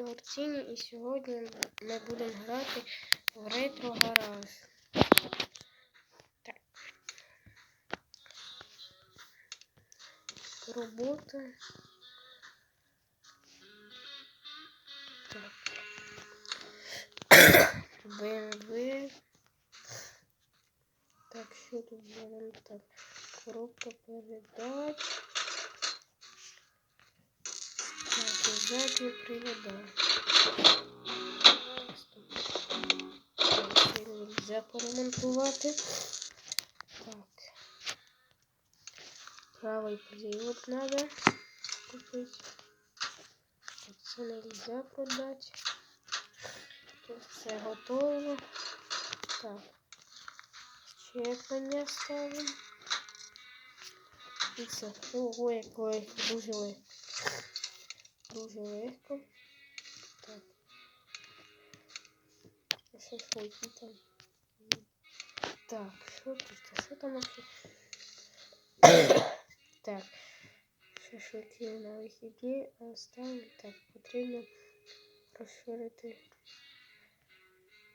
Ігор і сьогодні ми будемо грати в ретро гараж. Так. Робота. Так. BMW. Так, що тут беремо? Так, коробка передач. Так, і задні привода. Це нельзя поремонтувати. Так. Правий привод надо купить. Це нельзя продати. Тут все готово. Так. Щеплення ставимо. І це. Ого, як дуже легко. Дуже легко. Так. А Шашлики там. Так, що тут? Що там так. Шашлики на вихідні оставимо. Так, потрібно розширити.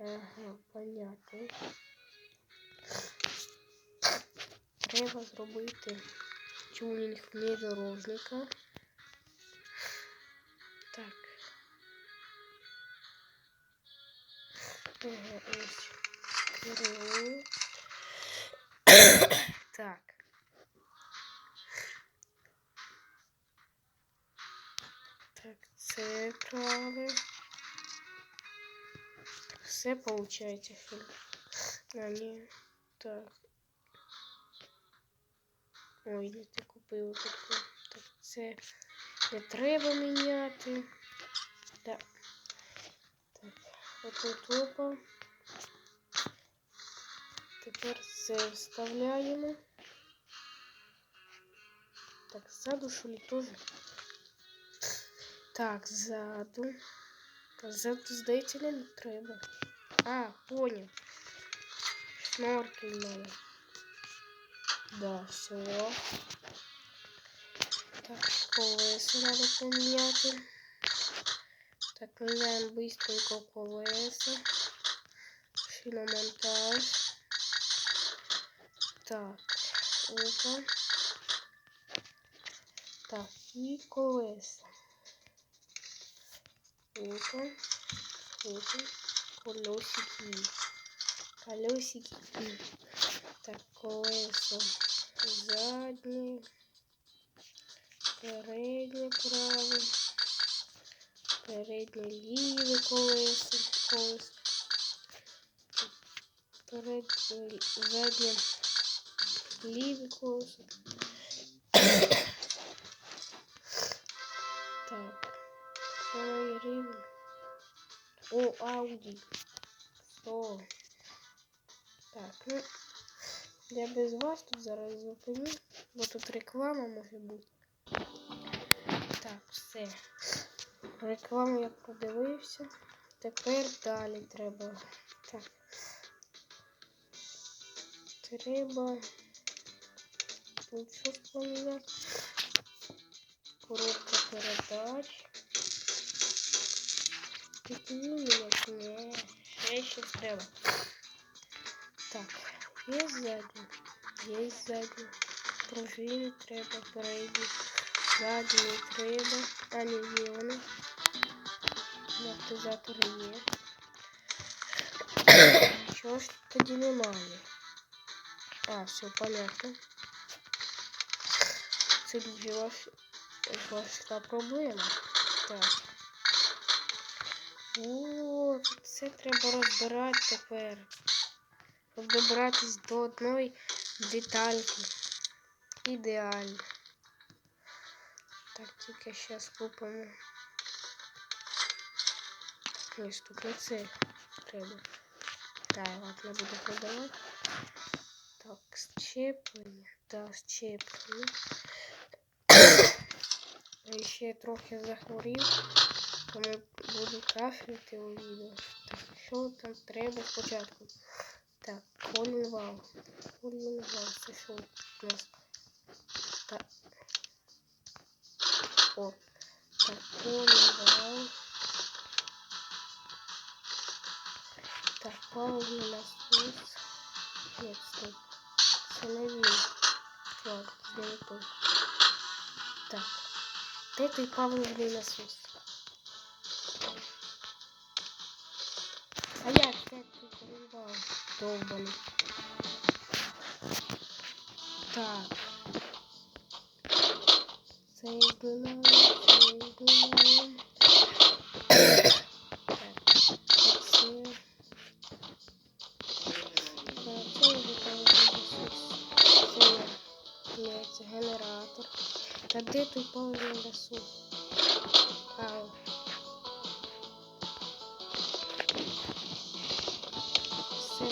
Ага, понятно. Треба зробити тюнінг внедорожника. Ага, ось. Керую. так. Так, це праве. Все получається, що. А, ні. Так. Ой, не ти купив таку. Так, це не треба міняти. отут опа. Тепер це вставляємо. Так, ззаду що ли теж? Так, ззаду. Ззаду, здається, не треба. А, понял. Шноркель надо. Да, все. Так, колеса надо поменять. Так, меняем быстренько колеса. Шиномонтаж. Так, опа. Так, и колеса. Опа. Опа. Колесики. Колесики. Так, колеса. Заднє. Переднє праве Переднє ліве колесо. Колесо. Перед, заднє ліве колесо. так. Сьомий рівень. О, Ауді. Сто. Так, ну. Я без вас тут зараз зупиню, бо тут реклама може бути. Так, все. Рекламу я подивився. Тепер далі треба. Так. Треба. Тут щось поміняти. Коробка передач. Підмінювати? Ні. Ще щось треба. Так. Є ззаді. Є ззаді. Пружини треба, передні. Ззаді не треба. А не є вони. Амортизатори є. Чого ж тоді немає? А, все понятно. Це дуже ваш, важка проблема. Так. О, це треба розбирати тепер щоб добратись до одної детальки. Ідеально. Так, тільки зараз купимо. Ні, тут не це треба. Так, ладно, буду продавати. Так, щеплення. Так, щеплення. Я ще трохи захворів, тому буду кашляти у відео. Так, що там треба спочатку? Так, колінвал. Колінвал. Це що у нас? Так. пошло. Торпаун, Торпаун насос. Нет, стоп. Сыновей. Ладно, сделай позже. Так. Это и павловый насос. А я опять тут долбанный. Так оце. Так, це вже паливний насос. Це ні, це генератор. Та де той паливний насос? А, все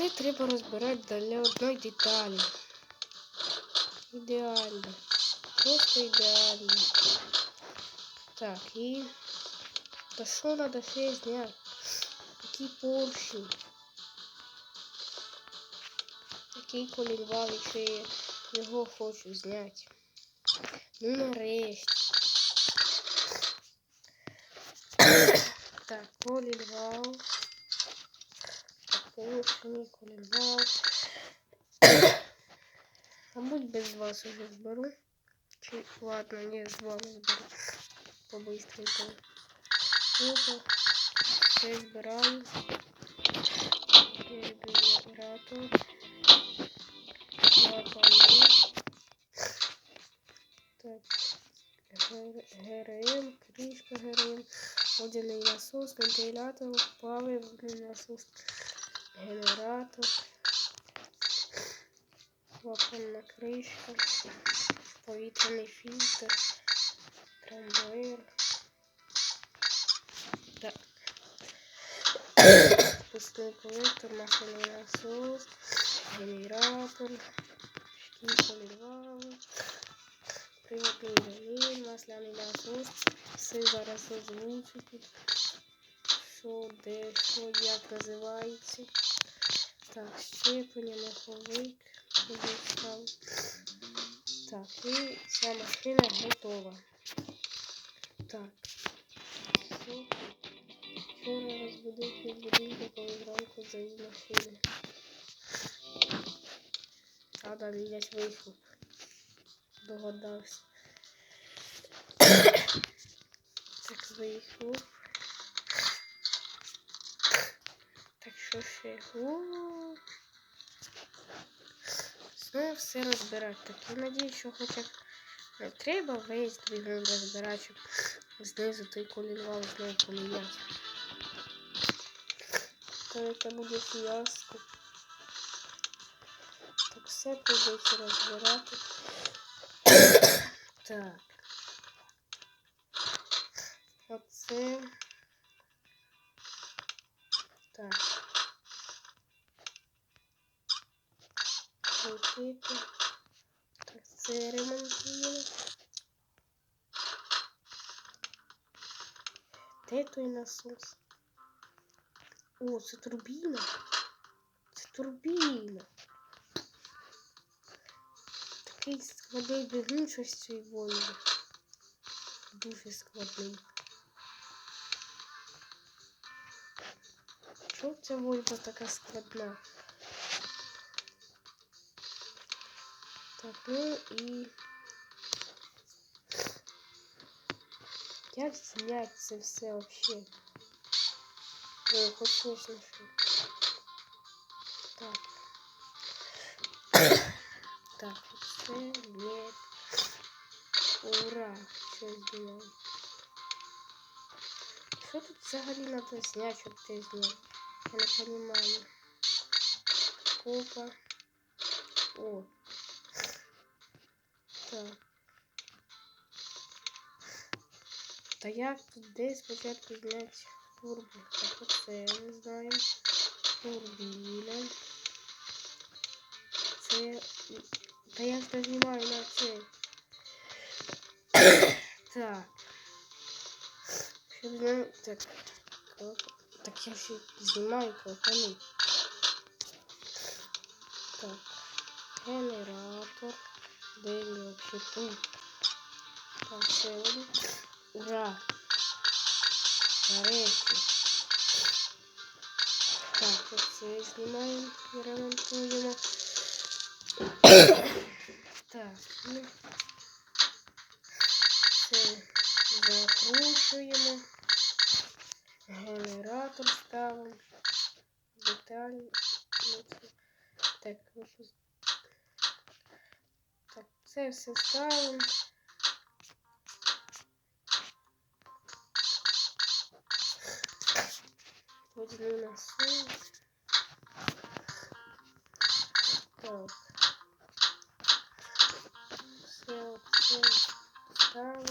все треба розбирати для одної деталі. Ідеально. Просто ідеально. Так, і... Та що надо ще зняти? Який поршень? Який колінвал, якщо я його хочу зняти? Ну нарешті. так, колінвал. Так, поршень, колінвал. Мабуть, без вас уже зберу. Чи ладно, не з вами зберу. По-быстренькому. Опа. Все збираю. Генератор. Клапани. Так. ГРМ, кришка ГРМ, водяний насос, вентилятор, паливний насос, генератор, клапанна кришка, повітряний фільтр, трамбоїр. Так. Пустой коллектор, масляный насос, генератор, шкий поливали, приводний ремінь, масляний насос. Все зараз озвучу тут. Що, де, що, як називається. Так, щеплення, маховик. Обов'язково. Так, і ця машина готова. Так. Все. Вчора розбудив від будинку, коли зранку завів машини. А далі десь вийшов. Догадався. так вийшов. Так що ще? О! Знову все розбирати. Так я надію, що хоча б не треба весь двигун розбирати, щоб знизу той колінвал знову поміняти. То будет фіаско. Так все прийдеться розбирати. так. Оце. Так, це ремонтуємо. Де той насос? О, це турбіна. Це турбіна. Такий складний щось цієї Вольви. Дуже складний. Чого ця Вольва така складна? І... Як зняти це все вообще? Ой, хоть не слышу. Так. так, це нет. Ура! Що зробив? Що тут взагалі надо зняти, щоб ти зняв? Я не понимаю. Копа. О. Так. Та як тут де спочатку зняти турбо? Так, оце ми знаємо. Турбіна. Це. Та я ж нажимаю на це. так. Щоб зняти. Так. клапан. Так я ще знімаю клапани. Так. Генератор. Де він вообще тут? Так, все воно. Ура! Нарешті. Так, оце знімаємо і ремонтуємо. Все ставимо. Возьму насос. Так. Все оце ставимо.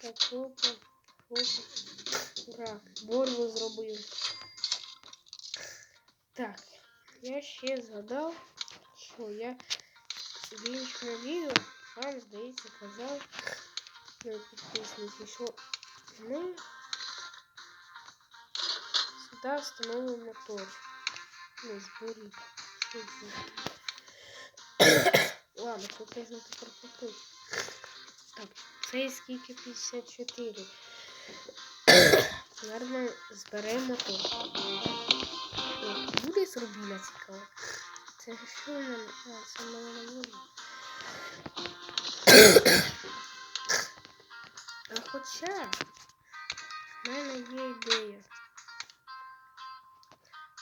Так, опа, опа. Ура, борву зробив. Так, я ще згадав, що я в іншому відео вам, здається, казав, ну, підписники, що ми сюди встановимо мотор. Не зборі. Ладно, тут можна тепер купити. Так, це скільки 54. Наверно, зберемо мотор. Буде зробіна цікаво. Це що? А, це мене не буде. А хоча в мене є ідея.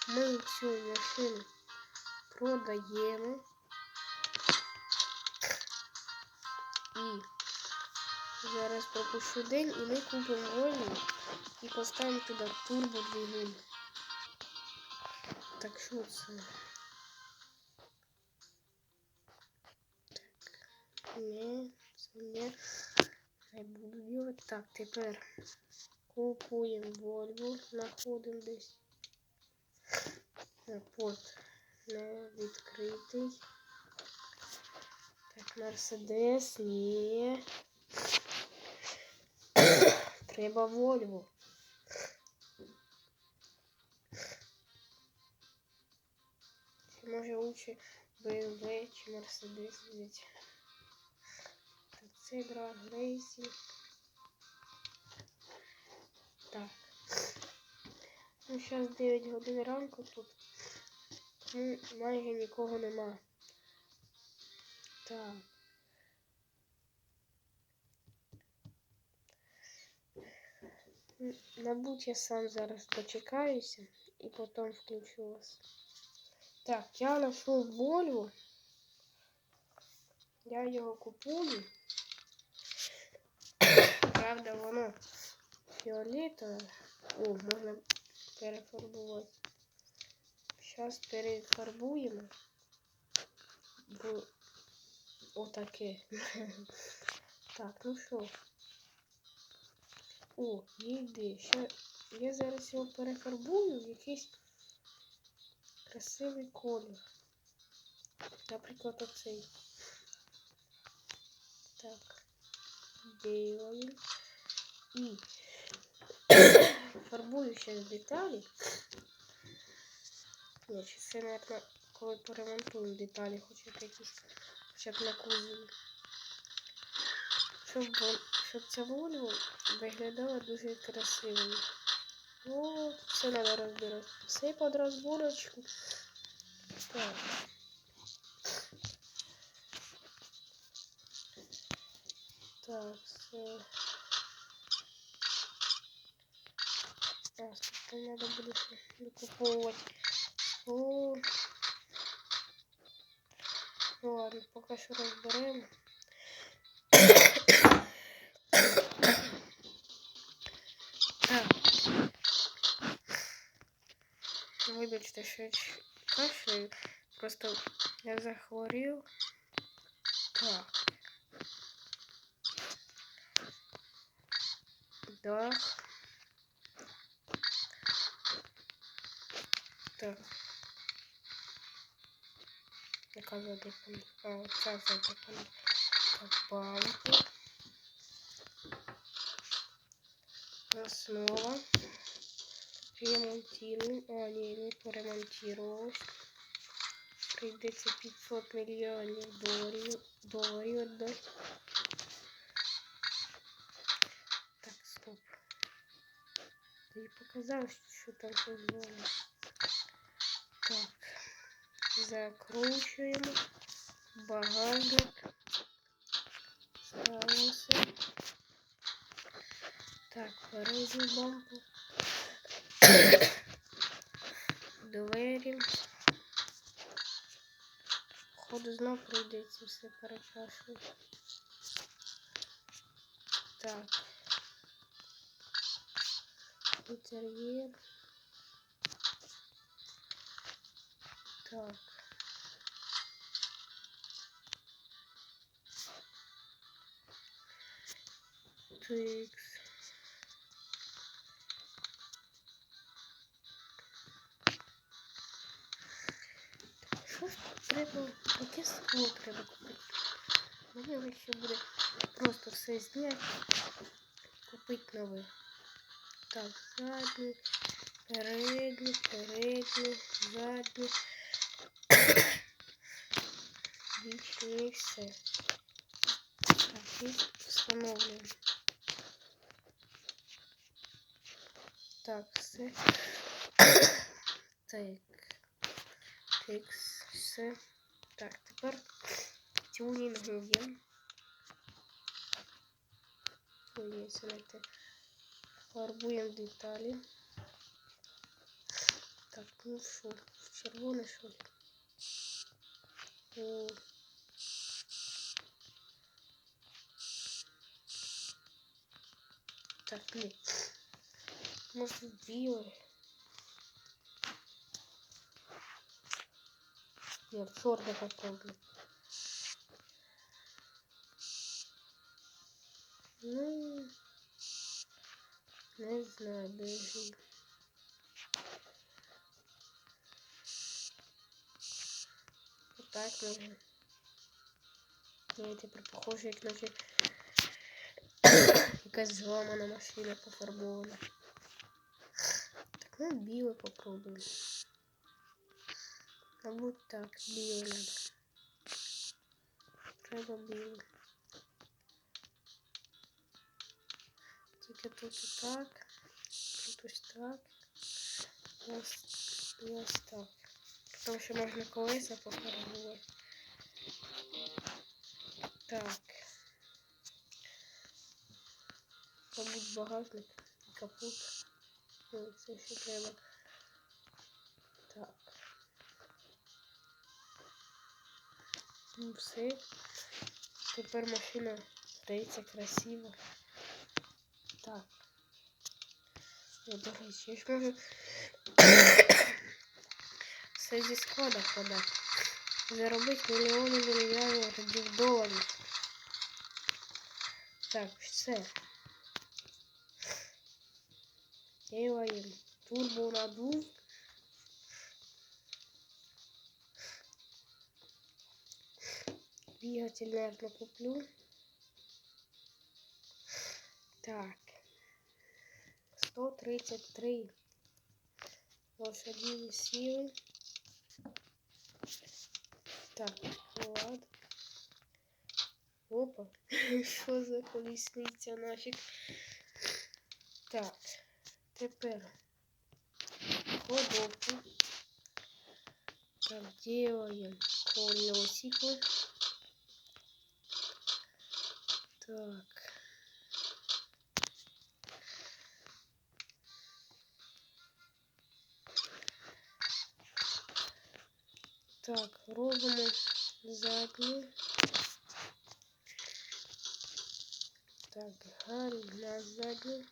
Ми цю машину продаємо і зараз пропущу день і ми купимо вольну і поставимо туди турбодвигун. Так що це? не, це не, не буду делать. Так, тепер купуємо Volvo, знаходимо десь. Порт не відкритий. Так, Мерседес, ні. Треба Volvo. Чи може лучше BMW чи Mercedes взяти? Драг рейсінг. Так. Ну, зараз 9 годин ранку тут. Ну, майже нікого нема. Так. Мабуть, я сам зараз почекаюся і потім включу вас. Так, я знайшов Volvo. Я його купую. Правда, воно фіолетове. О, можна перефарбувати. Зараз перефарбуємо в отаке. Так, ну що. О, ідея. Ще я зараз його перефарбую в якийсь красивий колір. Наприклад, оцей. Так. Делаем. І фарбую ще деталі. Ні, чи це, коли поремонтуємо деталі, хоча б якісь, хоча б на кузові. Щоб, щоб ця Volvo виглядала дуже красивою. От, все треба розбирати. Все під розборочку. Так. Так, все. А, сколько надо будет докуповывать. О. Ну ладно, пока що розберемо. Так. Вибачте, що я кашляю. Просто я захворів. Так. Дах. Так. Яка задихана? А, ця задихана. Так, банки. основа. Ремонтируем. А, ні, не поремонтировалось. Прийдеться 500 мільйонів доларів, доларів віддати. Так, стоп. Тобі показав, що там позволено. Так. Закручуємо. Багажник. Ставимося. Так, передню бампу. Двері. Походу знов прийдеться все перекрашувати. Так. Інтер'єр. Так. Тикс. Що ж треба? Яке скло треба купити? Мені ще буде просто все зняти, купити нове. Так, задній, передній, передній, задній. Бічний, все. Так, і встановлюємо. Так, все. Так. Фікс, все. Так, тепер тюнінгуємо. Ой, це Фарбуємо деталі. Так, ну що, в червоне що Так, ні. Може біле. Нет, черный попробуй. Ну, не знаю, даже. Вот так можно. Я тепер похоже, як наче якась зламана машина пофарбована. Так, ну біле попробуємо. Мабуть так, біле надо. Треба біле. Тільки тут так, тут ось так. І ось, і ось так. Тому що можна колеса пофарбувати. Так. Мабуть, багажник і капут. Це ще треба. Так. Ну все. Тепер машина здається красиво. Так. Я речі, я ж можу все зі склада подати. Заробити мільйони мільярдів доларів. Так, все. Делаем турбо надув. Двигатель, наверное, куплю. Так. 133 лошадиные силы. Так, ну ладно. Опа, що за колісниця нафіг? Так, тепер. Так, делаем колесико. Так. Так, робимо задню. Так, гарно задню.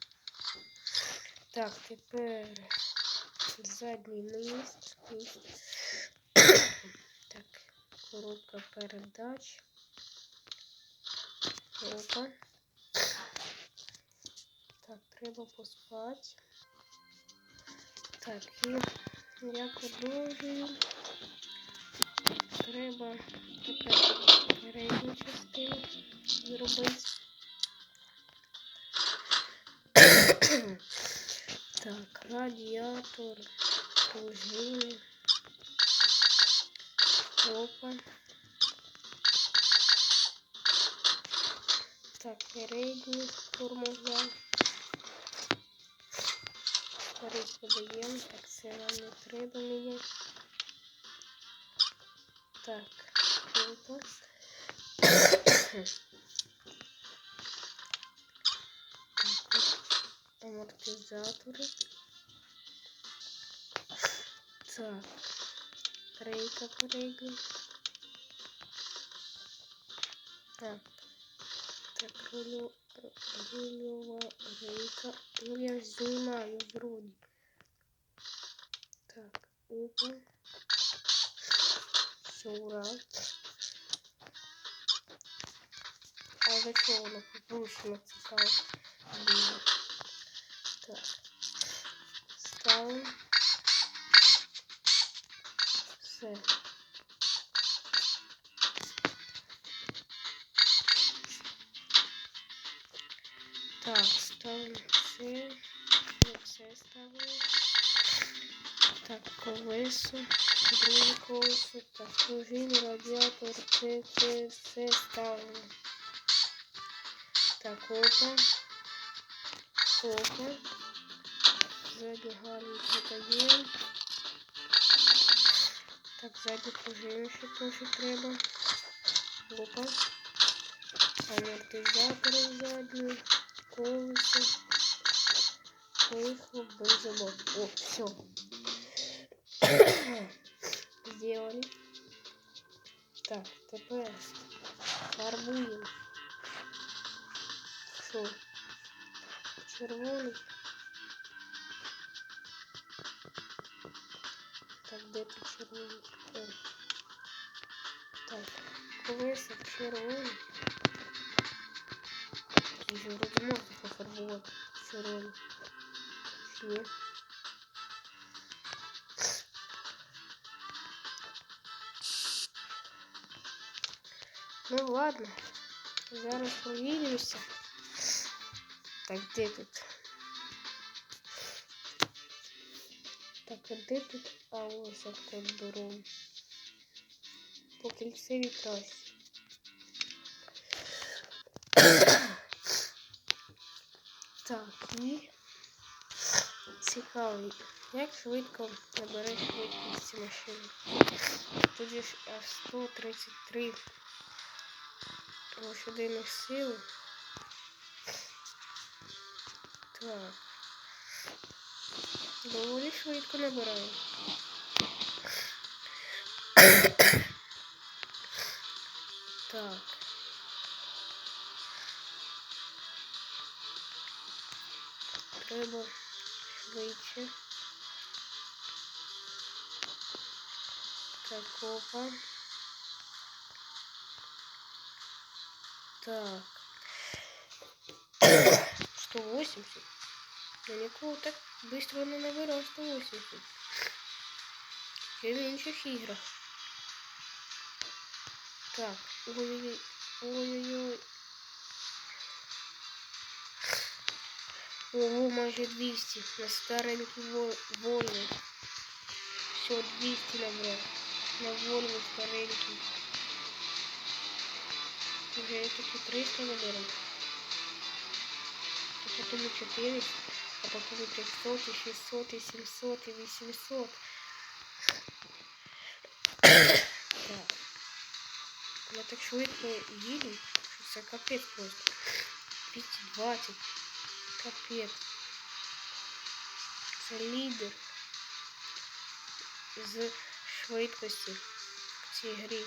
Так, тепер задній лист. Так, коробка передач. Опа. Так, треба поспати. Так, і я продовжую. Треба тепер передню частину зробити. Так, радіатор, пружини. Опа. Так, передні тормоза. Старий подаємо. Так, це нам не треба міняти. Так, круто. Амортизатори. Так, рейка перейду. Так, так, рулю, рульова рейка. Ну, я знімаю вроді. Так, опа. Все, ура. А за чого воно побушено цікаво? Так. Ставимо. Все. Так, ставимо це. Це ставимо. Так, колесо. Друге колесо. Так, пружини, радіатор, це, це, все ставимо. Так, опа. Опа. Забігаємо подаємо. Так, задні пружини ще теж треба. Опа. Амортизатори задні. Колесо. Поїхав бензобак. О, все. Сделали. Так, тепер фарбуємо. Що? Червоний. Так, де тут червоний? Так, колеса червоний. Вже вроде можна пофарбувати червоний. Чи ні? Ну ладно, зараз увидимся. Так, де тут? Так, а де тут? А ось тут беру. По кільцевій трасі. Так, і цікавий. Як швидко набере швидкість ці машини? Тут є аж 133 лошадиних сил. Так. Доволі швидко набираю. так. Треба швидше. Так, опа. Так. 180. Я нікого так быстро не набирав 180. Ще в інших іграх. Так, ой-ой-ой. Ой-ой-ой. Ого, майже 200. На старенький Вольво. Все, 200 набрав. На Вольво старенький. Уже я таки 300 наберу. А потом и 400, а потом и 500, и 600, и 700, и 800. так. Я так швидко їду, що це капець просто. 220. Капець. Це лідер з швидкості в цій грі.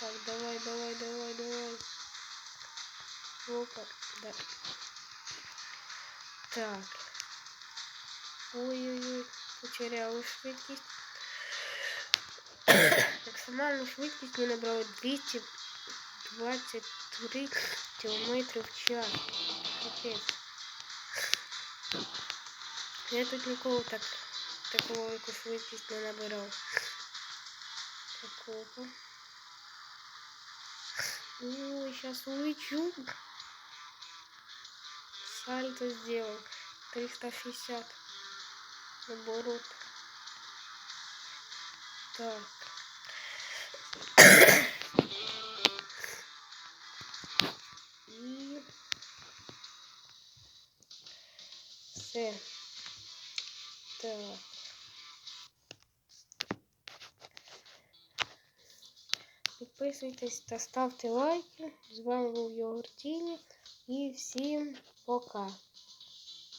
Так, давай, давай, давай, давай. Опа, да. Так. Ой-ой-ой, потеряла швидкість. Максимальну швидкість ми набрали 223 км в час. Капець. Я тут ніколи так такого велику швидкість не набирав. Такого. Ой, сейчас улечу. Сальто сделаем. 360 оборот. Так. І все. Так. Підписуйтесь та ставте лайки. З вами був Йогуртіні. І всім пока.